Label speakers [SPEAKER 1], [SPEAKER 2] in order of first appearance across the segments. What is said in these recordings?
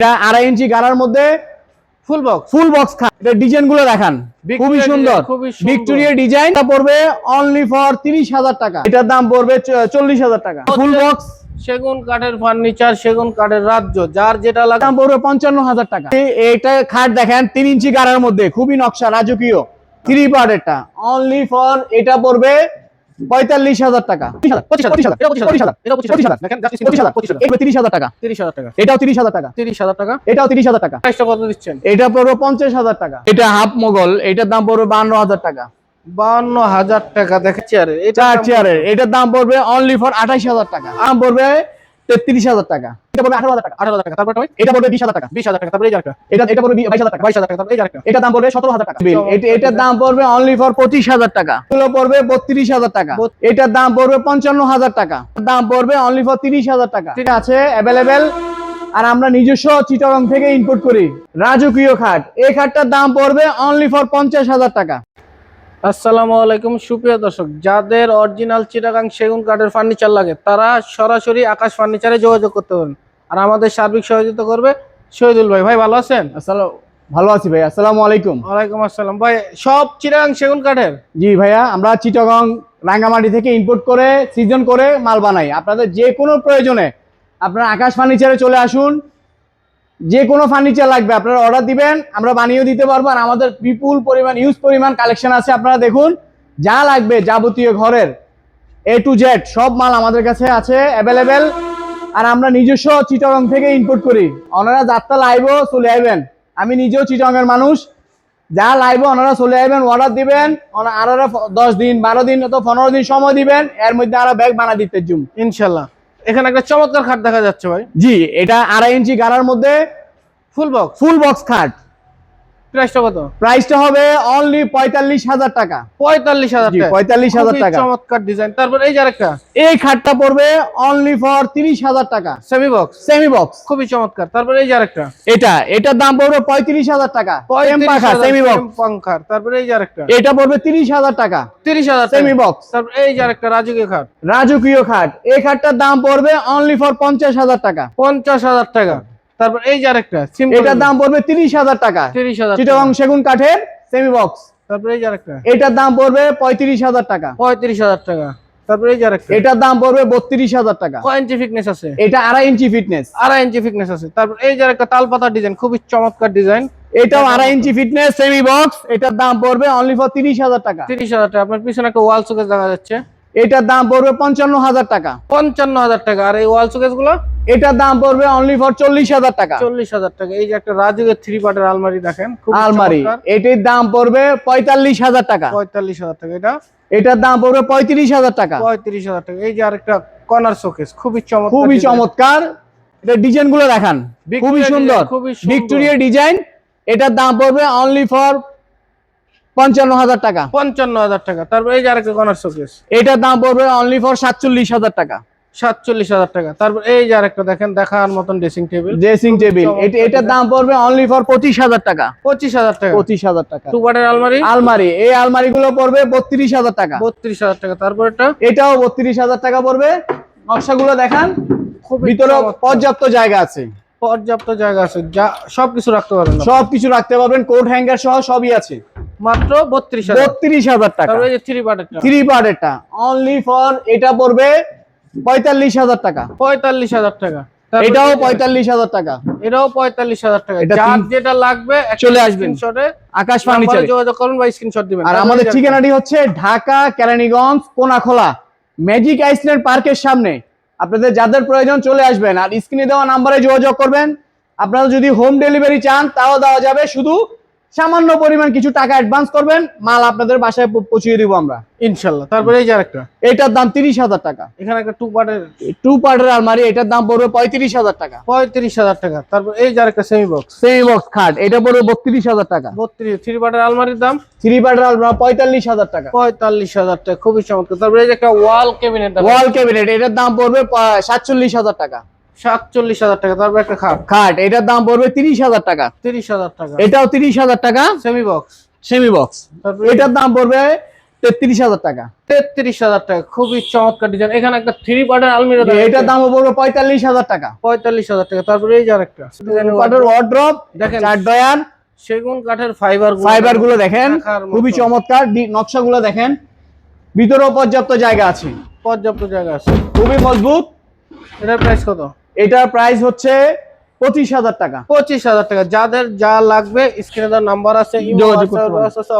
[SPEAKER 1] এটা আড়াই ইঞ্চি গাড়ার মধ্যে
[SPEAKER 2] ফুল বক্স
[SPEAKER 1] ফুল বক্স এটা ডিজাইনগুলো দেখান।
[SPEAKER 2] Victoria
[SPEAKER 1] খুবই সুন্দর।
[SPEAKER 2] design, খুবই সুন্দর।
[SPEAKER 1] ভিক্টোরিয়া ডিজাইন পড়বে অনলি ফর তিরিশ হাজার টাকা। এটার দাম পড়বে চল্লিশ হাজার টাকা। ফুল বক্স
[SPEAKER 2] সেগুন কাঠের ফার্নিচার সেগুন কাঠের রাজ্য যার যেটা লাগে
[SPEAKER 1] দাম পড়বে পঞ্চান্ন হাজার টাকা। খাট দেখেন তিন ইঞ্চি গাড়ার মধ্যে। খুবই নকশা রাজকীয়। থ্রি পার্টেরটা অনলি ফর এটা পড়বে পঁয়তাল্লিশ হাজার টাকা। তিরিশ হাজার টাকা। এটাও তিরিশ হাজার টাকা।
[SPEAKER 2] তিরিশ হাজার টাকা।
[SPEAKER 1] এটাও তিরিশ হাজার টাকা।
[SPEAKER 2] কত দিচ্ছেন?
[SPEAKER 1] এটা পড়বে পঞ্চাশ হাজার টাকা। এটা হাফ মোগল এটার দাম পড়বে বান্ন হাজার টাকা।
[SPEAKER 2] বান্ন হাজার টাকা দেখে চেয়ারের এটা
[SPEAKER 1] চেয়ারের এটার দাম পড়বে অনলি ফর আঠাইশ হাজার টাকা। দাম পড়বে তেত্রিশ হাজার টাকা। এটা পড়বে আঠারো হাজার টাকা
[SPEAKER 2] আঠারো হাজার টাকা। তারপরে
[SPEAKER 1] এটা পড়বে বিশ হাজার টাকা
[SPEAKER 2] বিশ হাজার টাকা তারপরে
[SPEAKER 1] এটা এটা পড়বে বাইশ হাজার টাকা
[SPEAKER 2] বাইশ হাজার টাকা তারপরে
[SPEAKER 1] এটার দাম পড়বে সতেরো হাজার টাকা। এটা- এটার দাম পড়বে অনলি ফর পঁচিশ হাজার টাকা। এগুলো পড়বে বত্রিশ হাজার টাকা। এটার দাম পড়বে পঞ্চান্ন হাজার টাকা। দাম পড়বে অনলি ফর তিরিশ হাজার টাকা। ঠিক আছে অ্যাভেলেবেল আর আমরা নিজস্ব চিটারং থেকে ইনপুট করি। রাজকীয় খাট। এই খাটটার দাম পড়বে অনলি ফর পঞ্চাশ হাজার টাকা।
[SPEAKER 2] আসসালামু আলাইকুম সুপ্রিয় দর্শক যাদের অরিজিনাল চিটাগাং সেগুন কাঠের ফার্নিচার লাগে তারা সরাসরি আকাশ ফার্নিচারে যোগাযোগ করতে পারেন। আর আমাদের সার্বিক সহযোগিতা করবে শহীদুল ভাই। ভাই ভালো আছেন?
[SPEAKER 1] আসসালাম ভালো আছি ভাই। আসসালামু আলাইকুম।
[SPEAKER 2] ওয়ালাইকুম আসসালাম। ভাই সব চিটাগাং সেগুন কাঠের
[SPEAKER 1] জি ভাইয়া আমরা চিটাগাং রাঙ্গামাটি থেকে ইম্পোর্ট করে সিজন করে মাল বানাই। আপনাদের যে কোনো প্রয়োজনে আপনারা আকাশ ফার্নিচারে চলে আসুন যে কোনো ফার্নিচার লাগবে, আপনারা অর্ডার দিবেন, আমরা বানিয়েও দিতে পারব, আর আমাদের বিপুল পরিমাণ ইউজ পরিমাণ কালেকশন আছে, আপনারা দেখুন, যা লাগবে যাবতীয় ঘরের এ টু জেড সব মাল আমাদের কাছে আছে অ্যাভেলেবেল আর আমরা নিজস্ব চিটাগং থেকে ইম্পোর্ট করি। ওনারা যাত্রা লাইভও চলে আসবেন। আমি নিজেও চিটাগংয়ের মানুষ। যা লাইভ ওনারা চলে আসবেন অর্ডার দিবেন আর দশ দিন, বারো দিন অথবা পনেরো দিন সময় দিবেন, এর মধ্যে আরও ব্যাগ বানা দিতে জুম।
[SPEAKER 2] ইনশাল্লাহ। এখানে একটা চমৎকার খাট দেখা যাচ্ছে ভাই।
[SPEAKER 1] জি এটা আড়াই ইঞ্চি গাড়ার মধ্যে
[SPEAKER 2] ফুল বক্স
[SPEAKER 1] ফুল বক্স খাট।
[SPEAKER 2] প্রাইসটা কত?
[SPEAKER 1] প্রাইসটা হবে অনলি পঁয়তাল্লিশ হাজার টাকা।
[SPEAKER 2] পঁয়তাল্লিশ হাজার
[SPEAKER 1] জি,
[SPEAKER 2] টাকা।
[SPEAKER 1] 45,000
[SPEAKER 2] খুবই
[SPEAKER 1] টাকা।
[SPEAKER 2] চমৎকার ডিজাইন তারপর এই যে আরেকটা?
[SPEAKER 1] এই খাটটা পড়বে অনলি ফর তিরিশ হাজার টাকা।
[SPEAKER 2] সেমি বক্স
[SPEAKER 1] সেমি বক্স
[SPEAKER 2] খুবই চমৎকার। তারপর এই যে আরেকটা?
[SPEAKER 1] এটা এটার দাম পড়বে পঁয়ত্রিশ হাজার টাকা। সেমি বক্স
[SPEAKER 2] পাঙ্খার। তারপরে এই যে আরেকটা?
[SPEAKER 1] এটা পড়বে তিরিশ হাজার টাকা।
[SPEAKER 2] তিরিশ হাজার
[SPEAKER 1] সেমি বক্স
[SPEAKER 2] তারপর এই যে আরেকটা রাজকীয় খাট।
[SPEAKER 1] রাজকীয় খাট। এই খাটটার দাম পড়বে অনলি ফর পঞ্চাশ হাজার টাকা।
[SPEAKER 2] পঞ্চাশ হাজার টাকা। তারপর এই যে আরেকটা
[SPEAKER 1] এটার দাম পড়বে তিরিশ হাজার টাকা।
[SPEAKER 2] তিরিশ হাজার
[SPEAKER 1] চিটাগং সেগুন কাঠের সেমি বক্স
[SPEAKER 2] তারপর এই যে আরেকটা।
[SPEAKER 1] এটার দাম পড়বে পঁয়ত্রিশ হাজার টাকা।
[SPEAKER 2] পঁয়ত্রিশ হাজার টাকা। তারপর এই যে আরেকটা।
[SPEAKER 1] এটার দাম পড়বে বত্রিশ হাজার টাকা।
[SPEAKER 2] কয় ইঞ্চি ফিটনেস আছে?
[SPEAKER 1] এটা আড়াই ইঞ্চি ফিটনেস
[SPEAKER 2] আড়াই ইঞ্চি ফিটনেস আছে। তারপর এই যে আরেকটা তালপাতা ডিজাইন খুবই চমৎকার ডিজাইন
[SPEAKER 1] এটাও আড়াই ইঞ্চি ফিটনেস সেমি বক্স এটার দাম পড়বে অনলি ফর তিরিশ হাজার টাকা।
[SPEAKER 2] তিরিশ হাজার টাকা। আপনার পিছনে একটা ওয়াল শোকেস দেখা যাচ্ছে।
[SPEAKER 1] এটার দাম পড়বে পঞ্চান্ন হাজার টাকা।
[SPEAKER 2] পঞ্চান্ন হাজার টাকা। আর এই ওয়াল শোকেসগুলো?
[SPEAKER 1] এটার দাম পড়বে অনলি ফর চল্লিশ হাজার টাকা।
[SPEAKER 2] চল্লিশ হাজার টাকা। এই যে একটা রাজুকের থ্রি পার্টের আলমারি দেখেন
[SPEAKER 1] আলমারি। এটির দাম পড়বে পঁয়তাল্লিশ হাজার টাকা।
[SPEAKER 2] পঁয়তাল্লিশ হাজার টাকা এটা?
[SPEAKER 1] এটার দাম পড়বে পঁয়ত্রিশ হাজার টাকা।
[SPEAKER 2] পঁয়ত্রিশ হাজার টাকা। এই যে আরেকটা কর্নার শোকেস খুবই চমৎকার
[SPEAKER 1] খুবই চমৎকার। এটা ডিজাইনগুলো দেখান খুবই সুন্দর।
[SPEAKER 2] খুবই সুন্দর।
[SPEAKER 1] ভিক্টোরিয়া ডিজাইন এটার দাম পড়বে অনলি ফর পঞ্চান্ন হাজার টাকা।
[SPEAKER 2] পঞ্চান্ন হাজার টাকা। তারপর এই যে আরেকটা কর্নার শোকেস
[SPEAKER 1] এটার দাম পড়বে অনলি ফর সাতচল্লিশ হাজার টাকা।
[SPEAKER 2] সাতচল্লিশ হাজার টাকা। তারপর এই যে আরেকটা দেখেন দেখার মতন ড্রেসিং টেবিল
[SPEAKER 1] ড্রেসিং টেবিল এটার দাম পড়বে অনলি ফর পঁচিশ হাজার টাকা।
[SPEAKER 2] পঁচিশ হাজার টাকা।
[SPEAKER 1] পঁচিশ হাজার টাকা।
[SPEAKER 2] টু আলমারি?
[SPEAKER 1] আলমারি। এই আলমারি গুলো পড়বে বত্রিশ হাজার টাকা।
[SPEAKER 2] বত্রিশ হাজার টাকা। তারপর এটা?
[SPEAKER 1] এটাও বত্রিশ হাজার টাকা পড়বে। নকশাগুলো দেখান। ভিতরে পর্যাপ্ত জায়গা আছে।
[SPEAKER 2] পর্যাপ্ত জায়গা আছে। যা সবকিছু রাখতে পারবেন
[SPEAKER 1] সবকিছু রাখতে পারবেন। কোট হ্যাঙ্গার সহ সবই আছে।
[SPEAKER 2] মাত্র বত্রিশ
[SPEAKER 1] বত্রিশ হাজার টাকা।
[SPEAKER 2] থ্রি পার্টেরটা
[SPEAKER 1] থ্রি পার্টেরটা অনলি ফর এটা পড়বে পঁয়তাল্লিশ হাজার টাকা।
[SPEAKER 2] পঁয়তাল্লিশ হাজার টাকা।
[SPEAKER 1] এটাও পঁয়তাল্লিশ হাজার টাকা।
[SPEAKER 2] এটাও পঁয়তাল্লিশ হাজার টাকা। যার যেটা লাগবে
[SPEAKER 1] চলে আসবেন। আকাশ ফার্নিচার।
[SPEAKER 2] যোগাযোগ করুন বা স্ক্রিনশট দিবেন।
[SPEAKER 1] আর আমাদের ঠিকানাটি হচ্ছে ঢাকা কেরানীগঞ্জ কোনাখোলা। ম্যাজিক আইসল্যান্ড পার্কের সামনে। আপনাদের যাদের প্রয়োজন চলে আসবেন। আর স্ক্রিনে দেওয়া নাম্বারে যোগাযোগ করবেন। আপনারা যদি হোম ডেলিভারি চান তাও দেওয়া যাবে। শুধু সামান্য পরিমাণ কিছু টাকা অ্যাডভান্স করবেন মাল আপনাদের বাসায় পৌঁছিয়ে দিব আমরা।
[SPEAKER 2] ইনশাল্লাহ। তারপরে এই যে আরেকটা।
[SPEAKER 1] এটার দাম তিরিশ হাজার টাকা।
[SPEAKER 2] এখানে একটা টু পার্টের
[SPEAKER 1] টু পার্টের আলমারি এটার দাম পড়বে পঁয়ত্রিশ হাজার টাকা।
[SPEAKER 2] পঁয়ত্রিশ হাজার টাকা। তারপর এই যে আরেকটা সেমি বক্স
[SPEAKER 1] সেমি বক্স খাট এটা পড়বে বত্রিশ হাজার টাকা।
[SPEAKER 2] বত্রিশ থ্রি পার্টের আলমারির দাম?
[SPEAKER 1] থ্রি পার্টের আলমারি পঁয়তাল্লিশ হাজার টাকা।
[SPEAKER 2] পঁয়তাল্লিশ হাজার টাকা খুবই চমৎকার। তারপরে এই যে একটা ওয়াল ক্যাবিনেট
[SPEAKER 1] ওয়াল ক্যাবিনেট এটার দাম পড়বে সাতচল্লিশ হাজার টাকা।
[SPEAKER 2] সাতচল্লিশ হাজার টাকা তারপর একটা খাট।
[SPEAKER 1] খাট এটার দাম পড়বে তিরিশ হাজার টাকা।
[SPEAKER 2] তিরিশ হাজার টাকা।
[SPEAKER 1] এটাও তিরিশ হাজার টাকা।
[SPEAKER 2] সেমি বক্স
[SPEAKER 1] সেমি বক্স এটার দাম পড়বে তেত্রিশ হাজার টাকা।
[SPEAKER 2] তেত্রিশ হাজার টাকা খুবই চমৎকার ডিজাইন এখানে একটা থ্রি পার্টের আলমিরা
[SPEAKER 1] এটার দামও পড়বে পঁয়তাল্লিশ হাজার টাকা।
[SPEAKER 2] পঁয়তাল্লিশ হাজার টাকা তারপরে এই যে আরেকটা।
[SPEAKER 1] ওয়ার্ড্রপ
[SPEAKER 2] দেখেন।
[SPEAKER 1] চার ডয়ার
[SPEAKER 2] সেগুন কাঠের ফাইবার
[SPEAKER 1] ফাইবারগুলো দেখেন। খুবই চমৎকার। নকশা গুলো দেখেন। ভিতরেও পর্যাপ্ত জায়গা আছে।
[SPEAKER 2] পর্যাপ্ত জায়গা আছে।
[SPEAKER 1] খুবই মজবুত।
[SPEAKER 2] এটার প্রাইস কত?
[SPEAKER 1] এটার প্রাইস হচ্ছে পঁচিশ হাজার টাকা।
[SPEAKER 2] পঁচিশ হাজার টাকা। যাদের যা লাগবে স্ক্রিনে নাম্বার আছে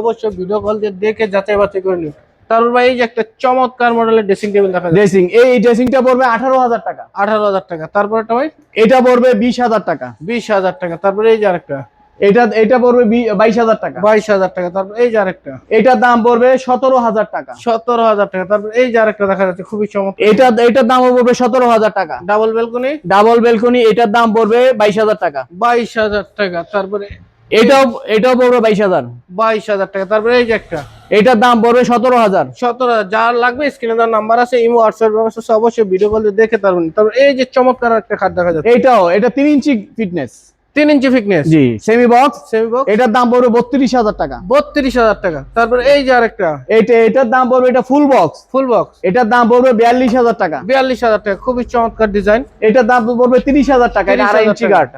[SPEAKER 2] অবশ্যই ভিডিও কল দিয়ে দেখে যাচাই বাছাই করে নিন। তারপর ভাই এই যে একটা চমৎকার মডেলের ড্রেসিং টেবিল দেখা
[SPEAKER 1] ড্রেসিং এই ড্রেসিংটা পড়বে আঠারো হাজার টাকা।
[SPEAKER 2] আঠারো হাজার টাকা। তারপর একটা ভাই?
[SPEAKER 1] এটা পড়বে বিশ হাজার টাকা।
[SPEAKER 2] বিশ হাজার টাকা। তারপরে এই যে আরেকটা।
[SPEAKER 1] এটা এটা পড়বে বাইশ হাজার টাকা।
[SPEAKER 2] বাইশ হাজার টাকা তারপর এই যে আরেকটা।
[SPEAKER 1] এটার দাম পড়বে সতেরো হাজার টাকা।
[SPEAKER 2] সতেরো হাজার টাকা তারপর এই যে আরেকটা দেখা যাচ্ছে খুবই চমৎকার।
[SPEAKER 1] এটা এটার দাম পড়বে সতেরো হাজার টাকা।
[SPEAKER 2] Double balcony?
[SPEAKER 1] ডাবল বেলকনি এটার দাম পড়বে বাইশ হাজার টাকা।
[SPEAKER 2] বাইশ হাজার টাকা তারপরে
[SPEAKER 1] এটাও এটাও পড়বে বাইশ হাজার।
[SPEAKER 2] বাইশ হাজার টাকা তারপরে এই যে একটা।
[SPEAKER 1] এটার দাম পড়বে সতেরো হাজার।
[SPEAKER 2] সতেরো হাজার যার লাগবে স্ক্রিনে দেওয়ার নাম্বার আছে ইমো হোয়াটসঅ্যাপ ব্যবস্থা আছে, অবশ্যই ভিডিও কল দেখে পারবেন তারপর এই যে চমৎকার একটা খাট দেখা যাচ্ছে।
[SPEAKER 1] এটাও এটা তিন ইঞ্চি ফিটনেস
[SPEAKER 2] তিন ইঞ্চি ফিটনেস
[SPEAKER 1] জি সেমি বক্স
[SPEAKER 2] সেমি বক্স
[SPEAKER 1] এটার দাম পড়বে বত্রিশ হাজার টাকা
[SPEAKER 2] বত্রিশ হাজার টাকা তারপর এই যে আরেকটা
[SPEAKER 1] এটা এটার দাম পড়বে এটা ফুল বক্স
[SPEAKER 2] ফুল বক্স
[SPEAKER 1] এটার দাম পড়বে বিয়াল্লিশ হাজার টাকা
[SPEAKER 2] বিয়াল্লিশ হাজার টাকা খুবই চমৎকার ডিজাইন
[SPEAKER 1] এটার দাম পড়বে তিরিশ হাজার টাকা এটা আড়াই ইঞ্চি গার্ড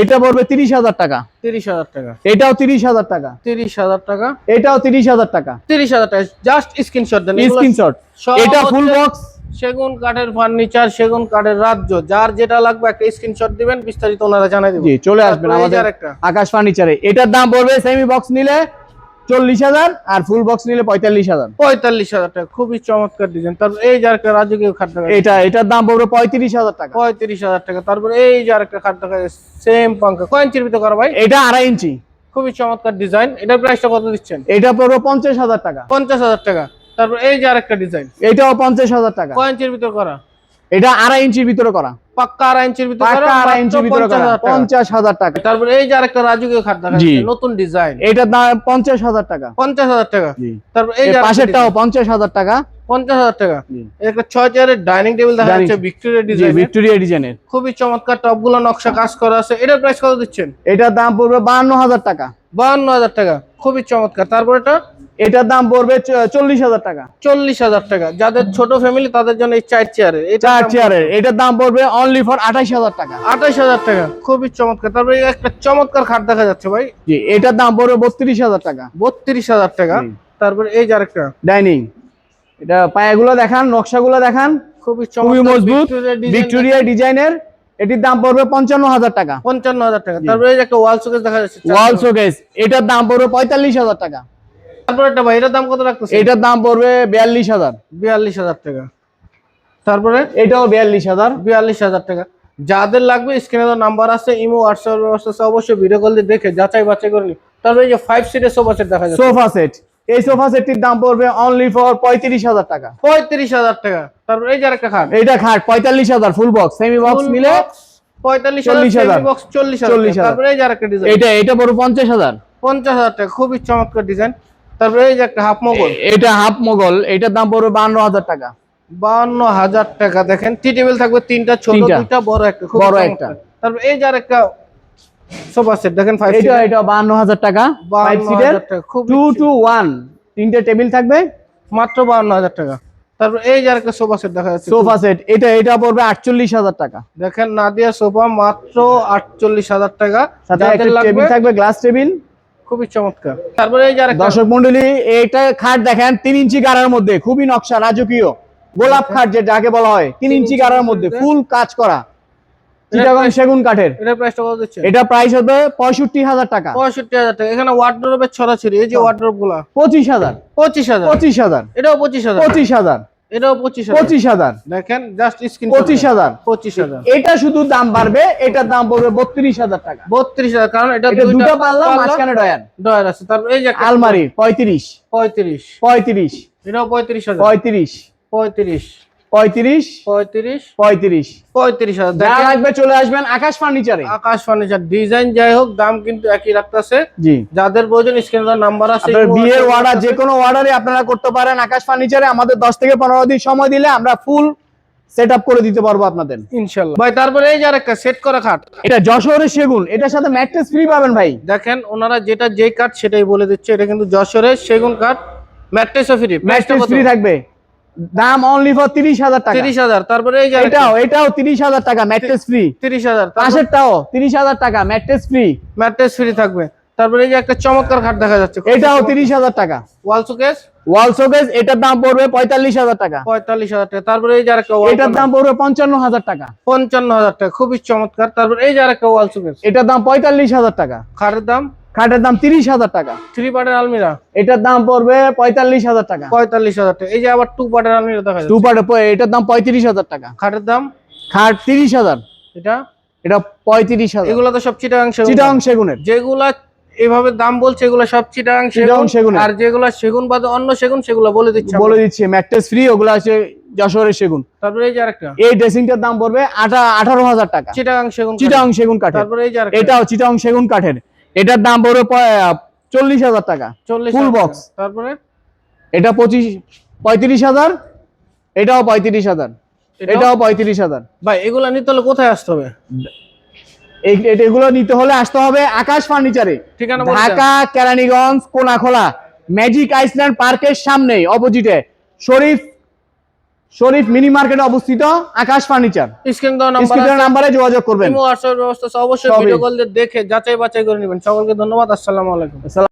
[SPEAKER 1] এটা পড়বে তিরিশ হাজার টাকা
[SPEAKER 2] তিরিশ হাজার টাকা
[SPEAKER 1] এটাও তিরিশ হাজার টাকা
[SPEAKER 2] তিরিশ হাজার টাকা
[SPEAKER 1] এটাও তিরিশ হাজার টাকা
[SPEAKER 2] তিরিশ হাজার টাকা জাস্ট স্ক্রিনশট দেন
[SPEAKER 1] স্ক্রিনশট এটা ফুল বক্স
[SPEAKER 2] সেগুন কাঠের ফার্নিচার সেগুন কাঠের রাজ্য যার যেটা লাগবে একটা স্ক্রিনশট দিবেন বিস্তারিত ওনারা জানাই দেবেন
[SPEAKER 1] জি চলে আসবেন আমাদের। আকাশ ফার্নিচারে এটার দাম পড়বে সেমি বক্স নিলে চল্লিশ হাজার আর ফুল বক্স নিলে পঁয়তাল্লিশ হাজার।
[SPEAKER 2] পঁয়তাল্লিশ হাজার টাকা খুবই চমৎকার ডিজাইন তারপর এই যে আরেকটা রাজকীয় খাট দেখা
[SPEAKER 1] এটা এটার দাম পড়বে পঁয়ত্রিশ হাজার টাকা।
[SPEAKER 2] পঁয়ত্রিশ হাজার টাকা। তারপর এই যে আরেকটা খাট দেখা সেম পাঙ্কা কয় ইঞ্চির ভিতরে করা ভাই?
[SPEAKER 1] এটা আড়াই ইঞ্চি।
[SPEAKER 2] খুবই চমৎকার ডিজাইন এটার প্রাইসটা কত দিচ্ছেন?
[SPEAKER 1] এটা পড়বে পঞ্চাশ হাজার টাকা।
[SPEAKER 2] পঞ্চাশ হাজার টাকা। তারপর এই যে আরেকটা ডিজাইন
[SPEAKER 1] এটাও পঞ্চাশ হাজার টাকা।
[SPEAKER 2] কয় ইঞ্চির ভিতর করা?
[SPEAKER 1] এটা আড়াই ইঞ্চির ভিতরে করা।
[SPEAKER 2] পাক্কা আড়াই ইঞ্চির ভিতর
[SPEAKER 1] পাক্কা আড়াই ইঞ্চির ভিতরে করা।
[SPEAKER 2] 50,000 টাকা।
[SPEAKER 1] পঞ্চাশ হাজার টাকা।
[SPEAKER 2] তারপর এই যে আরেকটা রাজকীয় খাট দেখা যাচ্ছে নতুন ডিজাইন
[SPEAKER 1] এটার দাম পঞ্চাশ হাজার টাকা।
[SPEAKER 2] পঞ্চাশ হাজার টাকা।
[SPEAKER 1] জি।
[SPEAKER 2] তারপর এই যে
[SPEAKER 1] পাশেরটাও পঞ্চাশ হাজার টাকা।
[SPEAKER 2] design, পঞ্চাশ হাজার টাকা। একটা ছয় চেয়ারের ডাইনিং টেবিল দেখা যাচ্ছে ভিক্টোরিয়া ডিজাইন
[SPEAKER 1] ভিক্টোরিয়া ডিজাইনের
[SPEAKER 2] খুবই চমৎকার টপগুলো নকশা কাজ করা আছে। এটার প্রাইস কত দিচ্ছেন?
[SPEAKER 1] এটার দাম পড়বে বাহান্ন হাজার টাকা।
[SPEAKER 2] বাহান্ন হাজার টাকা। খুবই চমৎকার। তারপর এটা?
[SPEAKER 1] এটার দাম পড়বে চল্লিশ হাজার টাকা।
[SPEAKER 2] চল্লিশ হাজার টাকা। যাদের ছোট ফ্যামিলি তাদের জন্য এই চার চেয়ারের এটা
[SPEAKER 1] চার চেয়ারের এটার দাম পড়বে অনলি ফর আঠাইশ হাজার টাকা।
[SPEAKER 2] আঠাশ হাজার টাকা। খুবই চমৎকার। তারপরে একটা চমৎকার খাট দেখা যাচ্ছে ভাই।
[SPEAKER 1] জি এটার দাম পড়বে বত্রিশ হাজার টাকা।
[SPEAKER 2] বত্রিশ হাজার টাকা। তারপরে এই যে আরেকটা।
[SPEAKER 1] ডাইনিং এটা পায়াগুলো দেখান নকশাগুলো দেখান।
[SPEAKER 2] খুবই
[SPEAKER 1] খুবই মজবুত।
[SPEAKER 2] ভিক্টোরিয়া
[SPEAKER 1] ডিজাইনের এটির দাম পড়বে পঞ্চান্ন হাজার টাকা।
[SPEAKER 2] পঞ্চান্ন হাজার টাকা। তারপরে একটা ওয়াল শোকেস দেখা যাচ্ছে
[SPEAKER 1] ওয়াল শোকেস এটার দাম পড়বে পঁয়তাল্লিশ হাজার টাকা।
[SPEAKER 2] তারপরে একটা ভাই এটার দাম কত রাখতেছে
[SPEAKER 1] এটার দাম পড়বে বিয়াল্লিশ হাজার
[SPEAKER 2] বিয়াল্লিশ হাজার টাকা। তারপরে?
[SPEAKER 1] এটাও বিয়াল্লিশ হাজার
[SPEAKER 2] বিয়াল্লিশ হাজার টাকা। যাদের লাগবে স্ক্রিনে তো নাম্বার আছে ইমো হোয়াটসঅ্যাপ ব্যবস্থা আছে অবশ্যই ভিডিও কল দিয়ে দেখে যাচাই বাছাই করে নিন। তারপরে এই যে ফাইভ সিটের সোফা সেট দেখা যাচ্ছে।
[SPEAKER 1] সোফা সেট এই সোফা সেটটির দাম পড়বে অনলি ফর পঁয়ত্রিশ হাজার টাকা।
[SPEAKER 2] পঁয়ত্রিশ হাজার টাকা। তারপর এই যে আরেকটা খাট।
[SPEAKER 1] এটা খাট পঁয়তাল্লিশ হাজার ফুল বক্স সেমি বক্স মিলে
[SPEAKER 2] box, পঁয়তাল্লিশ
[SPEAKER 1] 40,000
[SPEAKER 2] হাজার। বক্স চল্লিশ হাজার তারপরে এই যে আরেকটা ডিজাইন
[SPEAKER 1] এটা এটা পড়বে পঞ্চাশ হাজার।
[SPEAKER 2] পঞ্চাশ হাজার টাকা খুবই চমৎকার ডিজাইন তারপরে এই যে একটা হাফ মোগল
[SPEAKER 1] এটা হাফ মোগল এটার দাম পড়বে বান্ন হাজার টাকা।
[SPEAKER 2] বান্ন হাজার টাকা দেখেন টি টেবিল থাকবে তিনটা ছোট
[SPEAKER 1] তিনটা।
[SPEAKER 2] দুইটা বড় একটা
[SPEAKER 1] বড় একটা।
[SPEAKER 2] তারপর এই যে আরেকটা সোফা সেট দেখেন ফাইভ
[SPEAKER 1] এটা এটা বান্ন হাজার টাকা ফাইভ সিটের
[SPEAKER 2] খুব
[SPEAKER 1] টু টু ওয়ান তিনটে টেবিল থাকবে।
[SPEAKER 2] মাত্র বান্ন হাজার টাকা। তারপর এই যে আরেকটা সোফা সেট দেখা যাচ্ছে
[SPEAKER 1] সোফা সেট এটা এটা পড়বে আটচল্লিশ হাজার টাকা।
[SPEAKER 2] দেখেন নাদিয়া সোফা মাত্র আটচল্লিশ হাজার টাকা।
[SPEAKER 1] সাথে একটা টেবিল থাকবে গ্লাস টেবিল।
[SPEAKER 2] খুবই চমৎকার। তারপরে এই যে আরেকটা
[SPEAKER 1] দর্শক মন্ডলী এটা খাট দেখেন তিন ইঞ্চি গাড়ার মধ্যে খুবই নকশা রাজকীয়। গোলাপ খাট যে যাকে বলা হয় তিন ইঞ্চি গাড়ার মধ্যে। ফুল কাজ করা। চিটাগং সেগুন কাঠের।
[SPEAKER 2] এটার প্রাইসটা কত দিচ্ছে?
[SPEAKER 1] এটা প্রাইস হবে পঁয়ষট্টি হাজার টাকা।
[SPEAKER 2] পঁয়ষট্টি হাজার টাকা। এখানে ওয়ার্ড্রোবের ছড়াছড়ি এই যে ওয়ার্ড্রোবগুলা
[SPEAKER 1] পঁচিশ হাজার।
[SPEAKER 2] পঁচিশ হাজার।
[SPEAKER 1] পঁচিশ হাজার।
[SPEAKER 2] এটাও পঁচিশ হাজার।
[SPEAKER 1] পঁচিশ হাজার।
[SPEAKER 2] এটাও পঁচিশ
[SPEAKER 1] পঁচিশ হাজার।
[SPEAKER 2] দেখেন জাস্ট স্ক্রিন
[SPEAKER 1] পঁচিশ হাজার।
[SPEAKER 2] পঁচিশ হাজার।
[SPEAKER 1] এটা শুধু দাম বাড়বে এটার দাম পড়বে বত্রিশ হাজার টাকা।
[SPEAKER 2] বত্রিশ হাজার কারণ এটা
[SPEAKER 1] এটা দুটো পাল্লা
[SPEAKER 2] পাল্লা
[SPEAKER 1] মাঝখানে ডয়ার।
[SPEAKER 2] ডয়ার আছে। তারপর এই যে
[SPEAKER 1] আলমারি পঁয়ত্রিশ।
[SPEAKER 2] পঁয়ত্রিশ।
[SPEAKER 1] পঁয়ত্রিশ।
[SPEAKER 2] এটাও পঁয়ত্রিশ হাজার।
[SPEAKER 1] পঁয়ত্রিশ।
[SPEAKER 2] পঁয়ত্রিশ।
[SPEAKER 1] পঁয়ত্রিশ
[SPEAKER 2] পঁয়ত্রিশ
[SPEAKER 1] পঁয়ত্রিশ।
[SPEAKER 2] পঁয়ত্রিশ
[SPEAKER 1] যা লাগবে চলে আসবেন আকাশ ফার্নিচারে
[SPEAKER 2] আকাশ ফার্নিচার ডিজাইন যাই হোক দাম কিন্তু একই রাখতেছে।
[SPEAKER 1] জি।
[SPEAKER 2] যাদের প্রয়োজন স্ক্রিনে নাম্বার আছে
[SPEAKER 1] বিয়ের অর্ডার যে কোনো অর্ডারে আপনারা করতে পারেন আকাশ ফার্নিচারে আমাদের দশ থেকে পনেরো দিন সময় দিলে আমরা ফুল সেট আপ করে দিতে পারব আপনাদের।
[SPEAKER 2] ইনশাল্লাহ। ভাই তারপরে এই যে আরেকটা সেট করা খাট।
[SPEAKER 1] এটা যশোরের সেগুন। এটার সাথে ম্যাট্রেস ফ্রি পাবেন ভাই।
[SPEAKER 2] দেখেন ওনারা যেটা যেই কাঠ সেটাই বলে দিচ্ছে। এটা কিন্তু যশোরের সেগুন কাঠ। ম্যাট্রেসও ফ্রি
[SPEAKER 1] ম্যাট্রেস ফ্রি থাকবে। দাম অনলি ফর তিরিশ হাজার টাকা।
[SPEAKER 2] তিরিশ হাজার তারপরে
[SPEAKER 1] এটাও এটাও তিরিশ হাজার টাকা ম্যাট্রেস ফ্রি
[SPEAKER 2] তিরিশ হাজার
[SPEAKER 1] পাশেরটাও তিরিশ হাজার টাকা ম্যাট্রেস ফ্রি
[SPEAKER 2] ম্যাট্রেস ফ্রি থাকবে। তারপরে এই যে একটা চমৎকার খাট দেখা যাচ্ছে।
[SPEAKER 1] এটাও তিরিশ হাজার টাকা।
[SPEAKER 2] ওয়াল সুকেস
[SPEAKER 1] ওয়াল শোকেস এটার দাম পড়বে পঁয়তাল্লিশ হাজার টাকা।
[SPEAKER 2] পঁয়তাল্লিশ হাজার টাকা। তারপরে এই যে আরেকটা
[SPEAKER 1] এটার দাম পড়বে পঞ্চান্ন হাজার টাকা।
[SPEAKER 2] পঞ্চান্ন হাজার টাকা খুবই চমৎকার। তারপরে এই যে আরেকটা ওয়াল সুকেস
[SPEAKER 1] এটার দাম পঁয়তাল্লিশ হাজার টাকা।
[SPEAKER 2] খাটের দাম?
[SPEAKER 1] খাটের দাম তিরিশ হাজার টাকা।
[SPEAKER 2] থ্রি পার্টের আলমিরা?
[SPEAKER 1] এটার দাম পড়বে পঁয়তাল্লিশ হাজার টাকা।
[SPEAKER 2] পঁয়তাল্লিশ হাজার টাকা। এই যে আবার টু পার্টের আলমিরা দেখা
[SPEAKER 1] টু
[SPEAKER 2] যাচ্ছে
[SPEAKER 1] পার্টে এটার দাম পঁয়ত্রিশ হাজার টাকা।
[SPEAKER 2] খাটের দাম?
[SPEAKER 1] খাট তিরিশ হাজার।
[SPEAKER 2] এটা?
[SPEAKER 1] এটা পঁয়ত্রিশ হাজার।
[SPEAKER 2] এগুলো তো সব সেগুন।
[SPEAKER 1] চিটাং সেগুনের।
[SPEAKER 2] যেগুলা এভাবে দাম বলছে এগুলো সব চিটাগাং সেগুন। আর যেগুলো সেগুন বাদে অন্য সেগুন সেগুলো বলে দিচ্ছে
[SPEAKER 1] বলে দিচ্ছি ম্যাট্রেস ফ্রি ওগুলো আছে যশোরের সেগুন।
[SPEAKER 2] তারপরে এই যে আরেকটা।
[SPEAKER 1] এই ড্রেসিংটার দাম পড়বে আঠা আঠারো হাজার টাকা।
[SPEAKER 2] চিটাগাং সেগুন
[SPEAKER 1] চিটাং সেগুন কাঠের।
[SPEAKER 2] তারপরে এই যে আরেকটা।
[SPEAKER 1] এটাও চিটাং সেগুন কাঠের। এটার দাম পড়বে চল্লিশ হাজার টাকা box।
[SPEAKER 2] টাকা। তারপরে
[SPEAKER 1] এটা পঁচিশ পঁয়ত্রিশ হাজার এটাও পঁয়ত্রিশ হাজার
[SPEAKER 2] এটাও?
[SPEAKER 1] পঁয়ত্রিশ হাজার
[SPEAKER 2] ভাই এগুলা নিতে হলে কোথায় আসতে হবে
[SPEAKER 1] এগুলো নিতে হলে আসতে হবে আকাশ ফার্নিচারে। ঢাকা কেরানীগঞ্জ কোনাখোলা ম্যাজিক আইসল্যান্ড পার্কের সামনে অপোজিটে শরীফ শরীফ মিনি মার্কেটে অবস্থিত আকাশ ফার্নিচার।
[SPEAKER 2] স্ক্রিন নাম্বার
[SPEAKER 1] নাম্বারে যোগাযোগ করবেন।
[SPEAKER 2] অবশ্যই। ভিডিও কল দেখে যাচাই বাছাই করে নেবেন। সকলকে ধন্যবাদ আসসালামু আলাইকুম।